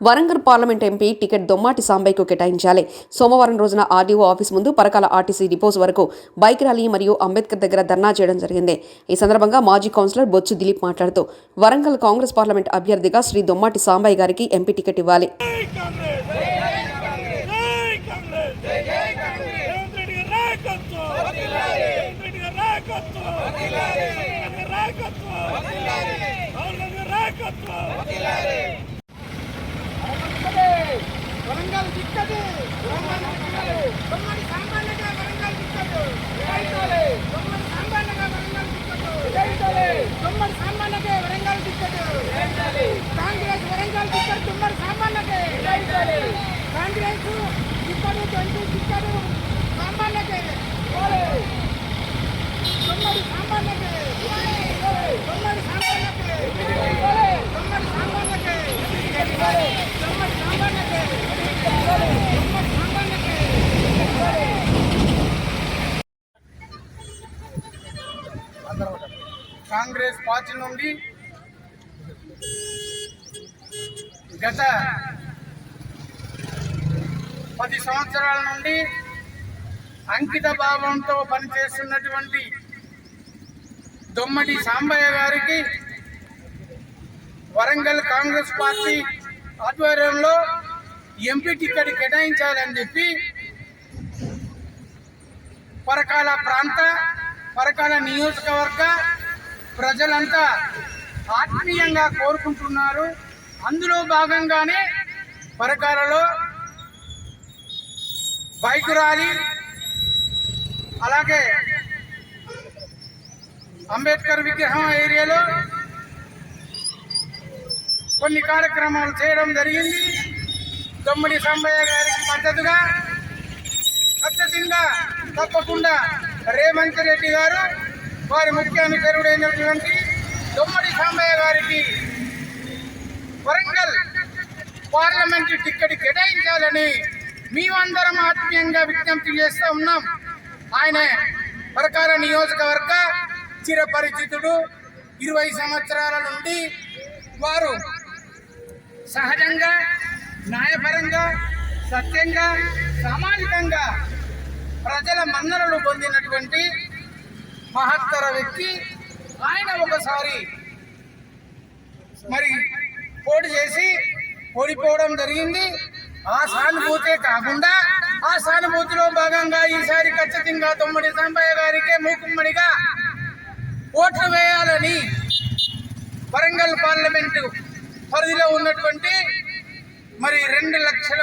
Warangal parliament MP ticket Dommati సాంబయ్యకు కేటాయించాలి సోమవారం రోజున ఆర్డీఓ ఆఫీస్ ముందు పరకాల ఆర్టీసీ డిపోస్ వరకు బైక్ ర్యాలీ మరియు అంబేద్కర్ దగ్గర ధర్నా చేయడం జరిగింది ఈ సందర్భంగా మాజీ కౌన్సిలర్ బొచ్చు దిలీప్ మాట్లాడుతూ వరంగల్ కాంగ్రెస్ పార్లమెంట్ అభ్యర్థిగా శ్రీ దొమ్మాటి సాంబయ్య గారికి ఎంపీ టికెట్ ఇవ్వాలి జై కాంగ్రెస్ జై కాంగ్రెస్ జై కాంగ్రెస్ జై కాంగ్రెస్ రేవంత్ రెడ్డి గారి నాయకత్వం రేవంత్ రెడ్డి గారి నాయకత్వం నాయకత్వం రాహుల్ గాంధీ నాయకత్వం వరంగల్ దిక్కదు. వరంగల్ దిక్కదు. తొమ్మడి సాంబాళ్ళగా వరంగల్ దిక్కదు. జైతోలే తొమ్మడి సాంబాళ్ళగా వరంగల్ దిక్కదు. జైతోలే తొమ్మడి సాంబాళ్ళగా వరంగల్ దిక్కదు. జైతోలే కాంగ్రెస్ వరంగల్ దిక్కదు. తొమ్మడి సాంబాళ్ళగా జైతోలే కాంగ్రెస్ దిక్కడు జంటు దిక్కడు సాంబాళ్ళగా ఓలే తొమ్మడి సాంబాళ్ళగా ఓలే తొమ్మడి సాంబాళ్ళగా ఓలే తొమ్మడి సాంబాళ్ళగా ఓలే తొమ్మడి సాంబాళ్ళగా కాంగ్రెస్ పార్టీ నుండి గత పది సంవత్సరాల నుండి అంకిత భావంతో పనిచేస్తున్నటువంటి దొమ్మటి సాంబయ్య గారికి వరంగల్ కాంగ్రెస్ పార్టీ ఆధ్వర్యంలో ఎంపీ టికెట్ కేటాయించాలని చెప్పి పరకాల ప్రాంత పరకాల నియోజకవర్గ ప్రజలంతా ఆత్మీయంగా కోరుకుంటున్నారు. అందులో భాగంగానే పరకాలలో బైక్ ర్యాలీ అలాగే అంబేద్కర్ విగ్రహం ఏరియాలో కొన్ని కార్యక్రమాలు చేయడం జరిగింది. తొమ్మిది సంబయ్య గారికి మద్దతుగా ఖచ్చితంగా తప్పకుండా రేవంత్ రెడ్డి గారు వారి ముఖ్య అనుచరుడైనటువంటి దొమ్మడి సాంబయ్య గారికి వరంగల్ పార్లమెంటు టిక్కెట్ కేటాయించాలని మేమందరం ఆత్మీయంగా విజ్ఞప్తి చేస్తూ ఉన్నాం. ఆయన పరకాల నియోజకవర్గ చిరపరిచితుడు. ఇరవై సంవత్సరాల నుండి వారు సహజంగా న్యాయపరంగా సత్యంగా సామాజికంగా ప్రజల మన్ననలు పొందినటువంటి మహత్తర వ్యక్తి. ఆయన ఒకసారి మరి పోటీ చేసి ఓడిపోవడం జరిగింది. ఆ సానుభూతే కాకుండా ఆ సానుభూతిలో భాగంగా ఈసారి ఖచ్చితంగా తొమ్మిది సాంబయ్య గారికే మూకుమ్మడిగా ఓట్లు వేయాలని వరంగల్ పార్లమెంటు పరిధిలో ఉన్నటువంటి మరి రెండు లక్షల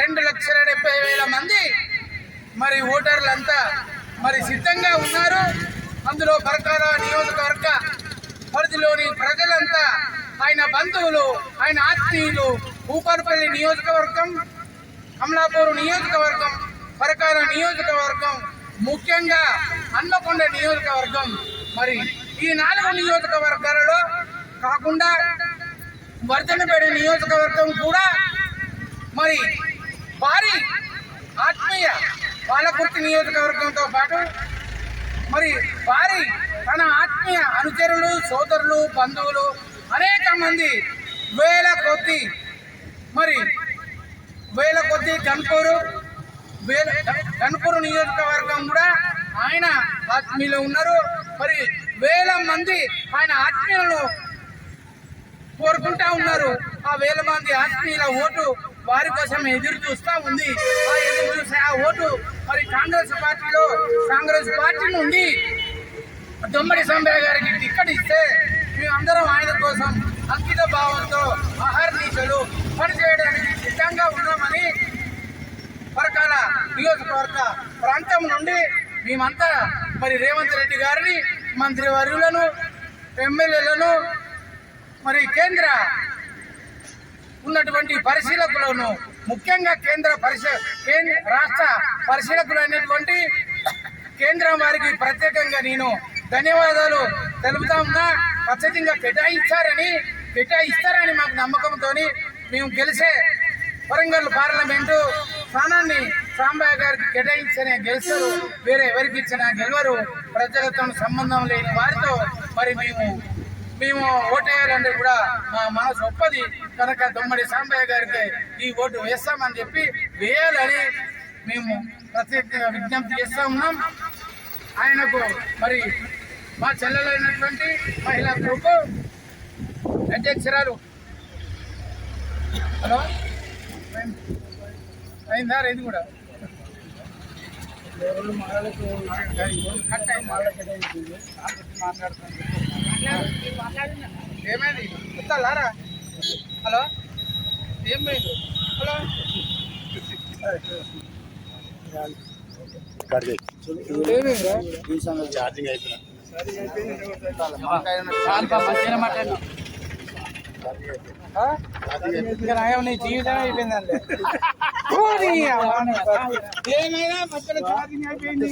రెండు లక్షల డెబ్బై వేల మంది మరి ఓటర్లంతా మరి సిద్ధంగా ఉన్నారు. అందులో పరకాల నియోజకవర్గ పరిధిలోని ప్రజలంతా ఆయన బంధువులు ఆయన ఆత్మీయులు ఊపర్పల్లి నియోజకవర్గం కమలాపూర్ నియోజకవర్గం పరకాల నియోజకవర్గం ముఖ్యంగా అన్నకొండ నియోజకవర్గం. మరి ఈ నాలుగు నియోజకవర్గాలలో కాకుండా వర్ధనపేట నియోజకవర్గం కూడా మరి భారీ ఆత్మీయ పాలకుర్తి నియోజకవర్గంతో పాటు మరి వారి తన ఆత్మీయ అనుచరులు సోదరులు బంధువులు అనేక మంది వేల కొద్ది మరి వేల కొద్ది గన్పూరు వేల గన్పూరు నియోజకవర్గం కూడా ఆయన ఆత్మీయులు ఉన్నారు. మరి వేల మంది ఆయన ఆత్మీయులను కోరుకుంటా ఉన్నారు. ఆ వేల మంది ఆత్మీయుల ఓటు వారి కోసం ఎదురు చూస్తూ ఉంది. ఆ ఎదురు చూసే ఆ ఓటు మరి కాంగ్రెస్ పార్టీలో కాంగ్రెస్ పార్టీ నుండి దొమ్మడి సంబయ్య గారికి టిక్కెట్ ఇస్తే మేమందరం ఆయన కోసం అంకిత భావంతో అహర్నిశలు పనిచేయడానికి సిద్ధంగా ఉన్నామని పరకాల నియోజకవర్గ ప్రాంతం నుండి మేమంతా మరి రేవంత్ రెడ్డి గారిని మంత్రివర్యులను ఎమ్మెల్యేలను మరి కేంద్ర ఉన్నటువంటి పరిశీలకులను ముఖ్యంగా కేంద్ర పరిశ కేంద్ర రాష్ట్ర పరిశీలకులు కేంద్రం వారికి ప్రత్యేకంగా నేను ధన్యవాదాలు తెలుపుతా ఉన్నా. ఖచ్చితంగా కేటాయించారని కేటాయిస్తారని మాకు నమ్మకంతో మేము గెలిచే వరంగల్ పార్లమెంటు స్థానాన్ని సాంబయ్య గారికి కేటాయించనే గెలుస్తారు. వేరే ఎవరికి ఇచ్చినా గెలవరు. ప్రజలతో సంబంధం లేని వారితో మరి మేము మేము ఓటేయాలంటే కూడా మా మనసు ఒప్పది. కనుక దొమ్మడి సాంబయ్య గారికి ఈ ఓటు వేస్తామని చెప్పి వేయాలని మేము ప్రత్యేకంగా విజ్ఞప్తి చేస్తా ఉన్నాం. ఆయనకు మరి మా చెల్లెలైనటువంటి మహిళా గ్రూపు అధ్యక్షురాలు. హలో? అయిందా? ఇది కూడా? కట్ అయింది. ఏమైంది? హలో? ఏం పోయింది హలో ఛార్జింగ్ అయిపోయినా జీవితం అయిపోయిందండి ఏమైనా మధ్యలో ఛార్జింగ్ అయిపోయింది